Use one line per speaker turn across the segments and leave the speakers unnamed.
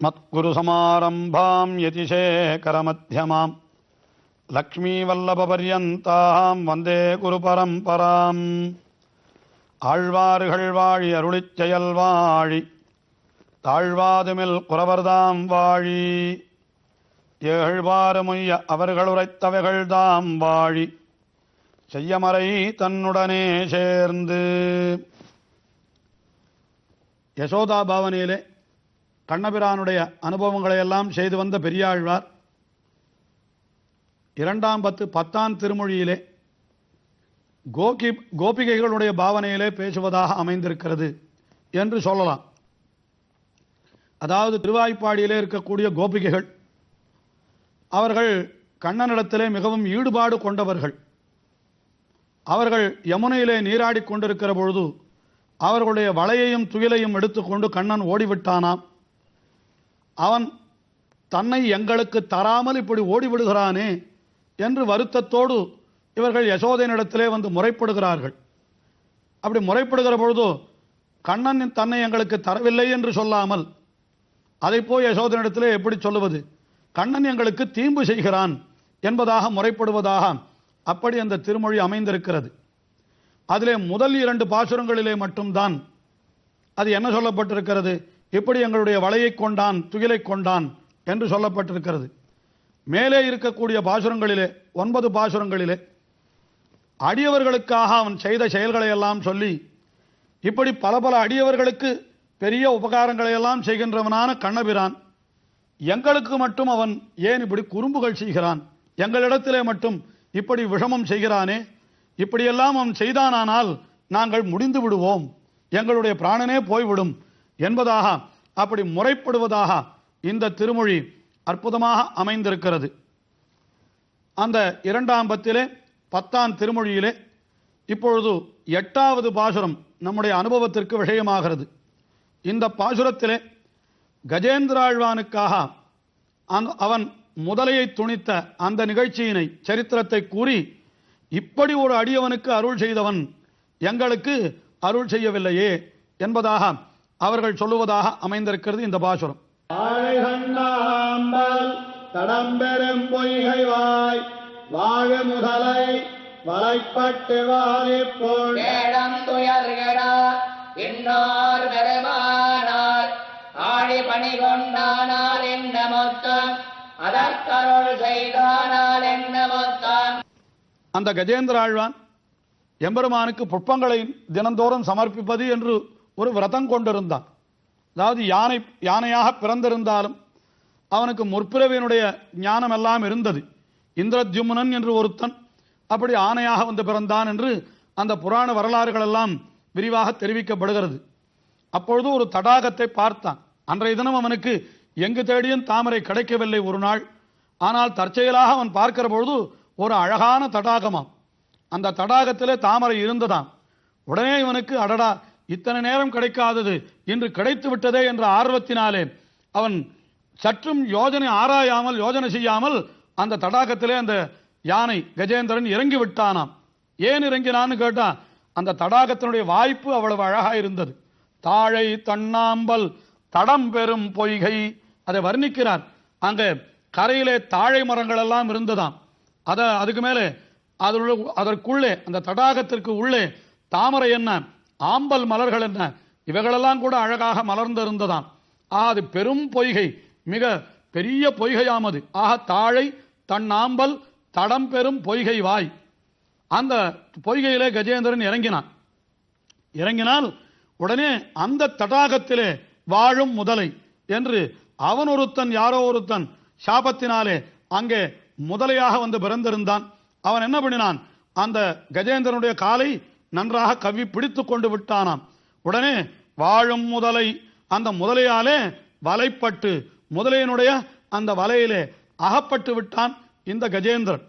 मत्कुरुसमारम्भां यतिशेखरमध्यमाम् லக்ஷ்மீவல்லபபர்யந்தாம் வந்தே குரு பரம்பராம் ஆழ்வார்கள் வாழி அருளிச் செயல் வாழி தாழ்வாதுமில் குறவர்தாம் வாழி ஏழ்வாறுமுய்ய அவர்கள் உரைத்தவைகள் தாம் வாழி செய்யமறை தன்னுடனே சேர்ந்து யசோதா பவனியிலே கண்ணபிரானுடைய அனுபவங்களை எல்லாம் செய்து வந்த பெரியாழ்வார் இரண்டாம் பத்து பத்தாம் திருமொழியிலே கோகி கோபிகைகளுடைய பாவனையிலே பேசுவதாக அமைந்திருக்கிறது என்று சொல்லலாம். அதாவது திருவாய்ப்பாடியிலே இருக்கக்கூடிய கோபிகைகள் அவர்கள் கண்ணனிடத்திலே மிகவும் ஈடுபாடு கொண்டவர்கள். அவர்கள் யமுனையிலே நீராடிக் கொண்டிருக்கிற பொழுது அவர்களுடைய வலையையும் துயிலையும் எடுத்துக்கொண்டு கண்ணன் ஓடிவிட்டானாம். அவன் தன்னை எங்களுக்கு தராமல் இப்படி ஓடிவிடுகிறானே என்று வருத்தத்தோடு இவர்கள் யசோதையனிடத்திலே வந்து முறைப்படுகிறார்கள். அப்படி முறைப்படுகிற பொழுது கண்ணன் தன்னை எங்களுக்கு தரவில்லை என்று சொல்லாமல் அதை போய் யசோதனிடத்திலே எப்படி சொல்லுவது? கண்ணன் எங்களுக்கு தீம்பு செய்கிறான் என்பதாக முறைப்படுவதாக அப்படி அந்த திருமொழி அமைந்திருக்கிறது. அதிலே முதல் இரண்டு பாசுரங்களிலே மட்டும்தான் அது என்ன சொல்லப்பட்டிருக்கிறது? இப்படி எங்களுடைய வலையை கொண்டான் துகிலை கொண்டான் என்று சொல்லப்பட்டிருக்கிறது. மேலே இருக்கக்கூடிய பாசுரங்களிலே ஒன்பது பாசுரங்களிலே அடியவர்களுக்காக அவன் செய்த செயல்களை எல்லாம் சொல்லி இப்படி பல பல அடியவர்களுக்கு பெரிய உபகாரங்களை எல்லாம் செய்கின்றவனான கண்ணபிரான் எங்களுக்கு மட்டும் அவன் ஏன் இப்படி குறும்புகள் செய்கிறான்? எங்களிடத்திலே மட்டும் இப்படி விஷமம் செய்கிறானே? இப்படியெல்லாம் அவன் செய்தானானால் நாங்கள் முடிந்து விடுவோம். எங்களுடைய பிராணனே போய்விடும் என்பதாக அப்படி முறைப்படுவதாக இந்த திருமொழி அற்புதமாக அமைந்திருக்கிறது. அந்த இரண்டாம் பத்திலே பத்தாம் திருமொழியிலே இப்பொழுது எட்டாவது பாசுரம் நம்முடைய அனுபவத்திற்கு விஷயமாகிறது இந்த பாசுரத்திலே கஜேந்திராழ்வானுக்காக அந் அவன் முதலையை துணித்த அந்த நிகழ்ச்சியினை சரித்திரத்தை கூறி இப்படி ஒரு அடியவனுக்கு அருள் செய்தவன் எங்களுக்கு அருள் செய்யவில்லையே என்பதாக அவர்கள் சொல்லுவதாக அமைந்திருக்கிறது இந்த பாசுரம்.
தடம்பெரும் பொய்கை வாய் வாழ முதலை வலைப்பட்டு வாழிப்போல்
வேடம் துயர்கடா இன்னோர் பெருமானார் ஆழி பணி கொண்டானால் என்ன மொத்தம் அதற்கருள் செய்தானால் என்ன மொத்தம்.
அந்த கஜேந்திர ஆழ்வான் எம்பெருமானுக்கு புஷ்பங்களை தினந்தோறும் சமர்ப்பிப்பது என்று ஒரு விரதம் கொண்டிருந்தான். அதாவது யானை யானையாக பிறந்திருந்தாலும் அவனுக்கு முற்பிறவியினுடைய ஞானம் எல்லாம் இருந்தது. இந்திரத்யும்னன் என்று ஒருத்தன் அப்படி ஆணையாக வந்து பிறந்தான் என்று அந்த புராண வரலாறுகள் எல்லாம் விரிவாக தெரிவிக்கப்படுகிறது. அப்பொழுது ஒரு தடாகத்தை பார்த்தான். அன்றைய தினம் அவனுக்கு எங்கு தேடியும் தாமரை கிடைக்கவில்லை ஒரு நாள். ஆனால் தற்செயலாக அவன் பார்க்கிற பொழுது ஒரு அழகான தடாகமாம். அந்த தடாகத்திலே தாமரை இருந்ததாம். உடனே இவனுக்கு அடடா இத்தனை நேரம் கிடைக்காதது இன்று கிடைத்து விட்டதே என்ற ஆர்வத்தினாலே அவன் சற்றும் யோஜனை ஆராயாமல் யோஜனை செய்யாமல் அந்த தடாகத்திலே அந்த யானை கஜேந்திரன் இறங்கி விட்டானாம். ஏன் இறங்கினான்னு கேட்டா அந்த தடாகத்தினுடைய வாய்ப்பு அவ்வளவு அழகா இருந்தது. தாழை தண்ணாம்பல் தடம் பெறும் பொய்கை அதை வர்ணிக்கிறார். அங்கே கரையிலே தாழை மரங்கள் எல்லாம் இருந்ததாம். அத அதுக்கு மேலே அதனுள்ள அதற்குள்ளே அந்த தடாகத்திற்கு உள்ளே தாமரை என்ன ஆம்பல் மலர்கள் என்ன? இவைகளெல்லாம் கூட அழகாக மலர்ந்திருந்ததாம். ஆக அது பெரும் பொய்கை. மிக பெரிய பொய்கையாமது ஆக தாழை தன்னாம்பல் தடம் பெறும் பொய்கை வாய். அந்த பொய்கையிலே கஜேந்திரன் இறங்கினான். இறங்கினால் உடனே அந்த தடாகத்திலே வாழும் முதலை என்று அவன் ஒருத்தன் யாரோ ஒருத்தன் சாபத்தினாலே அங்கே முதலையாக வந்து பிறந்திருந்தான். அவன் என்ன பண்ணினான்? அந்த கஜேந்திரனுடைய காலை நன்றாக கவி பிடித்து கொண்டு விட்டானாம். உடனே வாழும் முதலை அந்த முதலையாலே வலைப்பட்டு முதலையினுடைய அந்த வலையிலே அகப்பட்டு விட்டான் இந்த கஜேந்திரன்.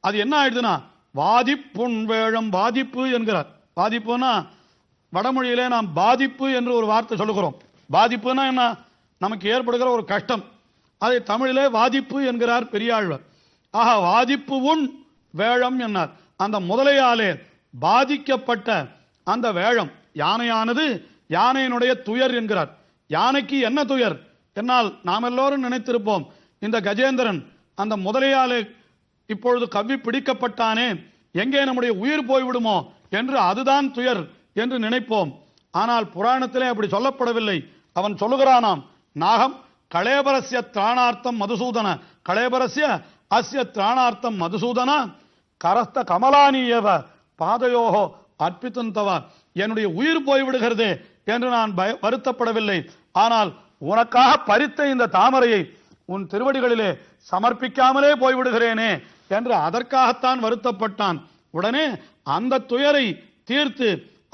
அது என்ன ஆயிடுதுன்னா வாதிப்புண் வேழம் பாதிப்பு என்கிறார். பாதிப்புனா வடமொழியிலே நாம் பாதிப்பு என்று ஒரு வார்த்தை சொல்லுகிறோம். பாதிப்புனா என்ன? நமக்கு ஏற்படுகிற ஒரு கஷ்டம். அதை தமிழிலே வாதிப்பு என்கிறார் பெரியாழ்வர். ஆக வாதிப்பு உண் வேழம் என்னார். அந்த முதலையாலே பாதிக்கப்பட்ட அந்த வேழம். யானையானது யானையினுடைய துயர் என்கிறார். யானைக்கு என்ன துயர்? என்னால் நாம் எல்லோரும் நினைத்திருப்போம் இந்த கஜேந்திரன் அந்த முதலையாலே இப்பொழுது கவ்வி பிடிக்கப்பட்டானே எங்கே நம்முடைய உயிர் போய்விடுமோ என்று அதுதான் துயர் என்று நினைப்போம். ஆனால் புராணத்திலே அப்படி சொல்லப்படவில்லை. அவன் சொல்லுகிறானாம் நாகம் களேபரஸ்ய திராணார்த்தம் மதுசூதன. களேபரஸ்ய அஸ்ய திராணார்த்தம் மதுசூதன. கரஸ்த கமலானியவ பாதையோகோ அற்பித்துந்தவ என்னுடைய உயிர் போய்விடுகிறதே என்று நான் பய வருத்தப்படவில்லை. ஆனால் உனக்காக பறித்த இந்த தாமரையை உன் திருவடிகளிலே சமர்ப்பிக்காமலே போய்விடுகிறேனே என்று அதற்காகத்தான் வருத்தப்பட்டான். உடனே அந்த துயரை தீர்த்து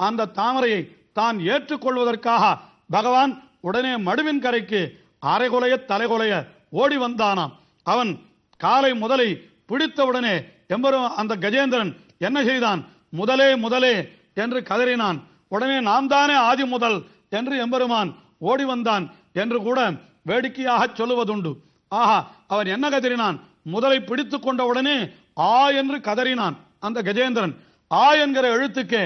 அந்த தாமரையை தான் ஏற்றுக்கொள்வதற்காக பகவான் உடனே மடுவின் கரைக்கு அரைகுலைய தலைகுலைய ஓடி வந்தானாம். அவன் காலை முதலை பிடித்தவுடனே எம்பரும் அந்த கஜேந்திரன் என்ன செய்தான்? முதலே முதலே என்று கதறினான். உடனே நாம் தானே ஆதி முதல் என்று எம்பெருமான் ஓடி வந்தான் என்று கூட வேடிக்கையாக சொல்லுவதுண்டு. ஆஹா அவன் என்ன கதறினான்? முதலை பிடித்து கொண்ட உடனே ஆ என்று கதறினான் அந்த கஜேந்திரன். ஆ என்கிற எழுத்துக்கே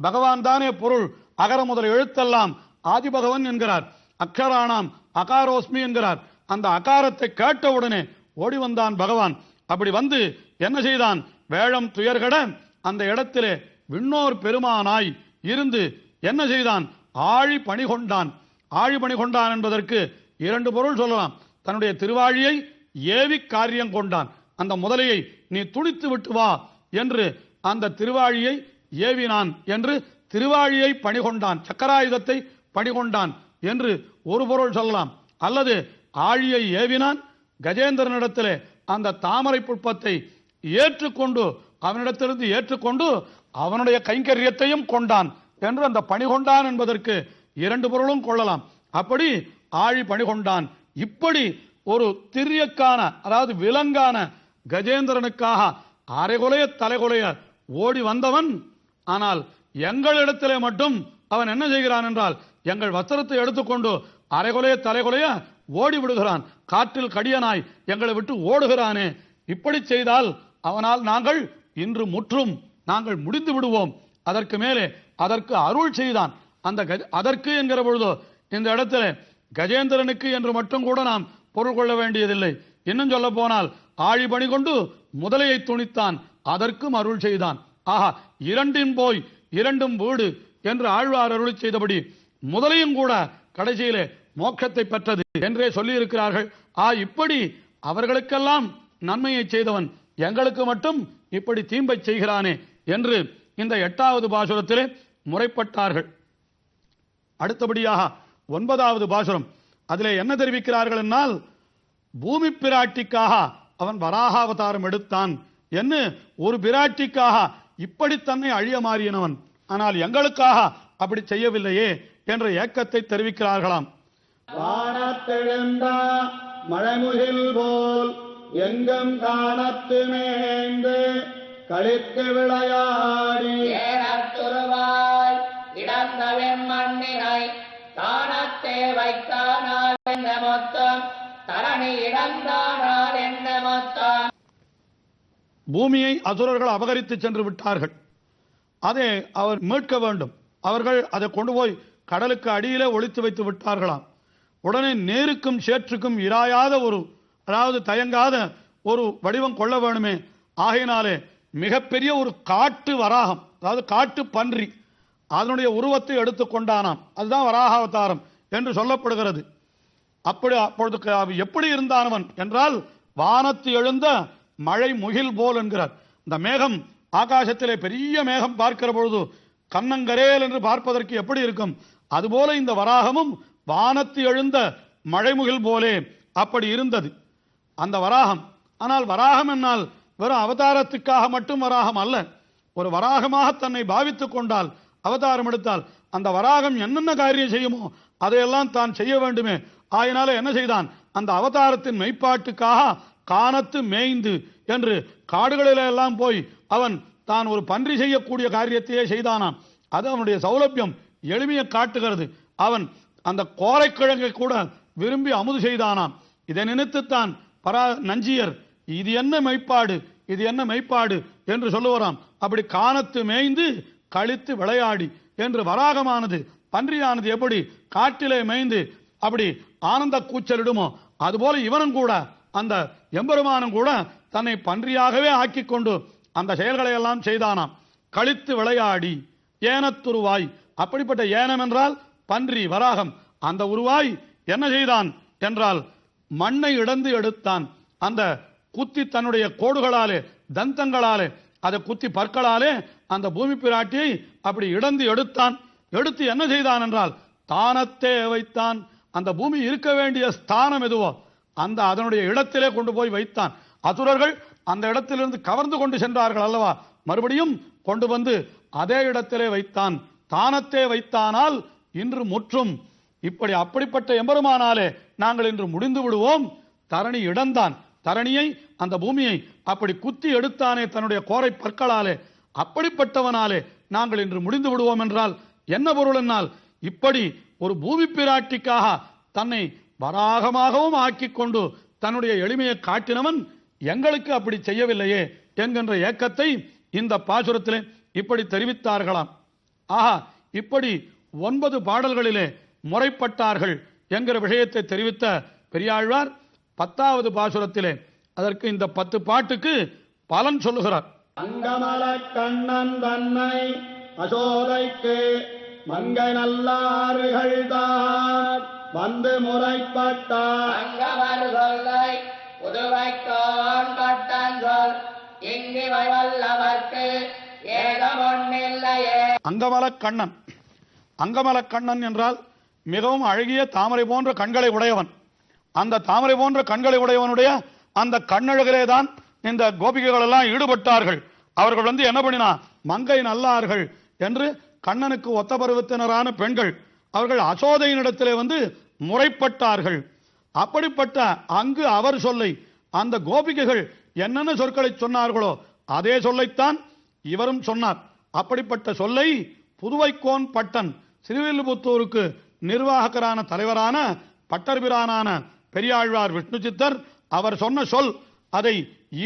பகவான் தானே பொருள். அகர முதல் எழுத்தெல்லாம் ஆதிபகவன் என்கிறார். அக்ஷராணாம் அகாரோஸ்மி என்கிறார். அந்த அகாரத்தை கேட்ட உடனே ஓடி வந்தான் பகவான். அப்படி வந்து என்ன செய்தான்? வேழம் துயர்கட அந்த இடத்திலே விண்ணோர் பெருமானாய் இருந்து என்ன செய்தான்? ஆழி பணி கொண்டான். ஆழி பணி கொண்டான் என்பதற்கு இரண்டு பொருள் சொல்லலாம். தன்னுடைய திருவாழியை ஏவி காரியம் கொண்டான். அந்த முதலையை நீ துணித்து விட்டு வா என்று அந்த திருவாழியை ஏவினான் என்று திருவாழியை பணிகொண்டான் சக்கராயுதத்தை பணிகொண்டான் என்று ஒரு பொருள் சொல்லலாம். அல்லது ஆழியை ஏவினான். கஜேந்திரனிடத்திலே அந்த தாமரை புட்பத்தை ஏற்றுக்கொண்டு அவனிடத்திலிருந்து ஏற்றுக்கொண்டு அவனுடைய கைங்கரியத்தையும் கொண்டான் என்று அந்த பணி கொண்டான் என்பதற்கு இரண்டு பொருளும் கொள்ளலாம். அப்படி ஆழி பணி கொண்டான் இப்படி ஒரு திரியக்கான அதாவது விலங்கான கஜேந்திரனுக்காக அரைகுலைய தலைகுலைய ஓடி வந்தவன் ஆனால் எங்களிடத்திலே மட்டும் அவன் என்ன செய்கிறான் என்றால் எங்கள் வஸ்திரத்தை எடுத்துக்கொண்டு அரைகுலைய தலைகுலைய ஓடி விடுகிறான். காற்றில் கடியனாய் எங்களை விட்டு ஓடுகிறானே. இப்படி செய்தால் அவனால் நாங்கள் இன்று முற்றும் நாங்கள் முடிந்து விடுவோம். அதற்கு மேலே அதற்கு அருள் செய்தான். அந்த அதற்கு என்கிற பொழுதோ இந்த இடத்துல கஜேந்திரனுக்கு என்று மட்டும் கூட நாம் பொருள் கொள்ள வேண்டியதில்லை. இன்னும் சொல்ல போனால் ஆழி பணி கொண்டு முதலையை துணித்தான். அதற்கும் அருள் செய்தான். ஆஹா இரண்டின் போய் இரண்டும் வீடு என்று ஆழ்வார் அருள் செய்தபடி முதலையும் கூட கடைசியிலே மோட்சத்தை பெற்றது என்றே சொல்லி இருக்கிறார்கள் ஆ இப்படி அவர்களுக்கெல்லாம் நன்மையை செய்தவன் எங்களுக்கு மட்டும் இப்படி தீம்பை செய்கிறானே என்று இந்த எட்டாவது பாசுரத்திலே முறைப்பட்டார்கள். அடுத்தபடியாக ஒன்பதாவது பாசுரம். அதிலே என்ன தெரிவிக்கிறார்கள் என்னால் பூமி பிராட்டிக்காக அவன் வராகாவதாரம் எடுத்தான் என்று ஒரு பிராட்டிக்காக இப்படி தன்னை அழிய மாறியனவன். ஆனால் எங்களுக்காக அப்படி செய்யவில்லையே என்ற ஏக்கத்தை தெரிவிக்கிறார்களாம்.
மழைமுகில் போல் எங்கும் காணத்து மேய்ந்து களித்து விளையாடி.
ஏனத்துருவாய் இடந்த வெம்மண்ணினை தானத்தே வைத்தானால் என்ன மொத்தம்? தரணி இடந்தானால் என்ன மொத்தம்?
பூமியை அசுரர்கள் அபகரித்து சென்று விட்டார்கள். அதை அவர் மீட்க வேண்டும். அவர்கள் அதை கொண்டு போய் கடலுக்கு அடியிலே ஒளித்து வைத்து விட்டார்களாம். உடனே நேருக்கும் சேற்றுக்கும் இராயாத ஒரு அதாவது தயங்காத ஒரு வடிவம் கொள்ள வேணுமே. ஆகையினாலே மிகப்பெரிய ஒரு காட்டு வராகம் அதாவது காட்டு பன்றி அதனுடைய உருவத்தை எடுத்துக்கொண்டானாம் அதுதான் வராக அவதாரம் என்று சொல்லப்படுகிறது. அப்படி அப்பொழுது எப்படி இருந்தானவன் என்றால் வானத்து எழுந்த மழை முகில் போல் என்கிறார். இந்த மேகம் ஆகாசத்திலே பெரிய மேகம் பார்க்கிற பொழுது கண்ணங்கரேல் என்று பார்ப்பதற்கு எப்படி இருக்கும்? அதுபோல இந்த வராகமும் வானத்து எழுந்த மழைமுகில் போலே அப்படி இருந்தது. அந்த வராகம். ஆனால் வராகம் என்னால் வெறும் அவதாரத்துக்காக மட்டும் வராகம் அல்ல. ஒரு வராகமாக தன்னை பாவித்துக் கொண்டால் அவதாரம் எடுத்தால் அந்த வராகம் என்னென்ன காரியம் செய்யுமோ அதையெல்லாம் தான் செய்ய வேண்டுமே. ஆயினால என்ன செய்தான்? அந்த அவதாரத்தின் மெய்ப்பாட்டுக்காக காணத்து மேய்ந்து என்று காடுகளில எல்லாம் போய் அவன் தான் ஒரு பன்றி செய்யக்கூடிய காரியத்தையே செய்தானாம். அது அவனுடைய சௌலபியம். எளிமையை காட்டுகிறது. அவன் அந்த கோரைக்கிழங்கை கூட விரும்பி அமுது செய்தானாம். இதை நினைத்துத்தான் பரா நஞ்சியர் இது என்ன மெய்ப்பாடு இது என்ன மெய்ப்பாடு என்று சொல்லுவராம். அப்படி காணத்து மேய்ந்து கழித்து விளையாடி என்று வராகமானது பன்றியானது எப்படி காட்டிலே மேய்ந்து அப்படி ஆனந்த கூச்சலிடுமோ அதுபோல இவனும் கூட அந்த எம்பெருமானும் கூட தன்னை பன்றியாகவே ஆக்கி கொண்டு அந்த செயல்களை எல்லாம் செய்தானாம். கழித்து விளையாடி ஏனத்துருவாய் அப்படிப்பட்ட ஏனம் என்றால் பன்றி வராகம் அந்த உருவாய் என்ன செய்தான் என்றால் மண்ணை இடந்து எடுத்தான். அந்த குத்தி தன்னுடைய கோடுகளாலே தந்தங்களாலே அதை குத்தி பற்களாலே அந்த பூமி பிராட்டியை அப்படி இடந்து எடுத்தான். எடுத்து என்ன செய்தான் என்றால் தானத்தே வைத்தான். அந்த பூமி இருக்க வேண்டிய ஸ்தானம் எதுவோ அந்த அதனுடைய இடத்திலே கொண்டு போய் வைத்தான். அசுரர்கள் அந்த இடத்திலிருந்து கவர்ந்து கொண்டு சென்றார்கள் அல்லவா? மறுபடியும் கொண்டு வந்து அதே இடத்திலே வைத்தான். தானத்தே வைத்தானால் இன்று முற்றும். இப்படி அப்படிப்பட்ட எம்பெருமானாலே நாங்கள் இன்று முடிந்து விடுவோம். தரணி இடந்தான். தரணியை அந்த பூமியை அப்படி குத்தி எடுத்தானே தன்னுடைய கோரை பற்களாலே. அப்படிப்பட்டவனாலே நாங்கள் இன்று முடிந்து விடுவோம் என்றால் என்ன பொருள் என்னால்? இப்படி ஒரு பூமி பிராட்டிக்காக தன்னை வராகமாகவும் ஆக்கிக் கொண்டு தன்னுடைய எளிமையை காட்டினவன் எங்களுக்கு அப்படி செய்யவில்லையே என்கின்ற ஏக்கத்தை இந்த பாசுரத்திலே இப்படி தெரிவித்தார்களாம். ஆஹா இப்படி ஒன்பது பாடல்களிலே முறைப்பட்டார்கள். என்கிற விஷயத்தை தெரிவித்த பெரியாழ்வார் பத்தாவது பாசுரத்திலே அதற்கு இந்த பத்து பாட்டுக்கு பலன் சொல்லுகிறார்.
அங்கமல கண்ணன் தன்னை அசோதைக்கு மங்கை நல்லாறுகள் தான் வந்து முறைப்பட்டார்.
அங்கவர் சொல்லை புதுவைக்கோன் பட்டன் சொல். இங்கிவை வல்லவர்க்கு ஏகமொன்னில்லையே
அங்கமல கண்ணன். அங்கமல கண்ணன் என்றால் மிகவும் அழகிய தாமரை போன்ற கண்களை உடையவன். அந்த தாமரை போன்ற கண்களை உடையவனுடைய அந்த கண்ணழகிலே தான் இந்த கோபிகைகள் எல்லாம் ஈடுபட்டார்கள். அவர்கள் வந்து என்ன பண்ணினா மங்கை நல்லார்கள் என்று கண்ணனுக்கு ஒத்த பருவத்தினரான பெண்கள் அவர்கள் அசோதையினிடத்திலே வந்து முறைப்பட்டார்கள். அப்படிப்பட்ட அங்கு அவர் சொல்லை அந்த கோபிகைகள் என்னென்ன சொற்களை சொன்னார்களோ அதே சொல்லைத்தான் இவரும் சொன்னார். அப்படிப்பட்ட சொல்லை புதுவைக்கோன் பட்டன் சிறுவில்லிபுத்தூருக்கு நிர்வாகரான தலைவரான பட்டர்பிரானான பெரியாழ்வார் விஷ்ணு சித்தர் அவர் சொன்ன சொல் அதை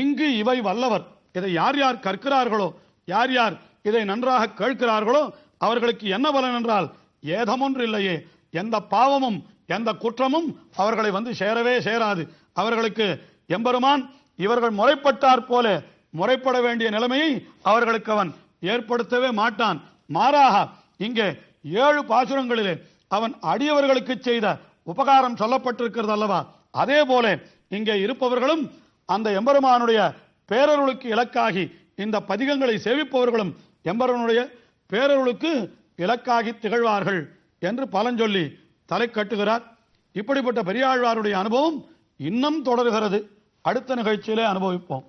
இங்கு இவை வல்லவர். இதை யார் யார் கற்கிறார்களோ யார் யார் இதை நன்றாக கேட்கிறார்களோ அவர்களுக்கு என்ன பலன் என்றால் ஏதமொன்று இல்லையே. எந்த பாவமும் எந்த குற்றமும் அவர்களை வந்து சேரவே சேராது. அவர்களுக்கு எம்பெருமான் இவர்கள் முறைப்பட்டார் போல முறைப்பட வேண்டிய நிலைமையை அவர்களுக்கு அவன் ஏற்படுத்தவே மாட்டான். மாறாக இங்கே ஏழு பாசுரங்களிலே அவன் அடியவர்களுக்கு செய்த உபகாரம் சொல்லப்பட்டிருக்கிறது அல்லவா? அதே போல இங்கே இருப்பவர்களும் அந்த எம்பெருமானுடைய பேரருளுக்கு இலக்காகி இந்த பதிகங்களை சேவிப்பவர்களும் எம்பெருமானுடைய பேரருளுக்கு இலக்காகி திகழ்வார்கள் என்று பலஞ்சொல்லி தலை கட்டுகிறார். இப்படிப்பட்ட பெரியாழ்வாருடைய அனுபவம் இன்னும் தொடர்கிறது. அடுத்த நிகழ்ச்சியிலே அனுபவிப்போம்.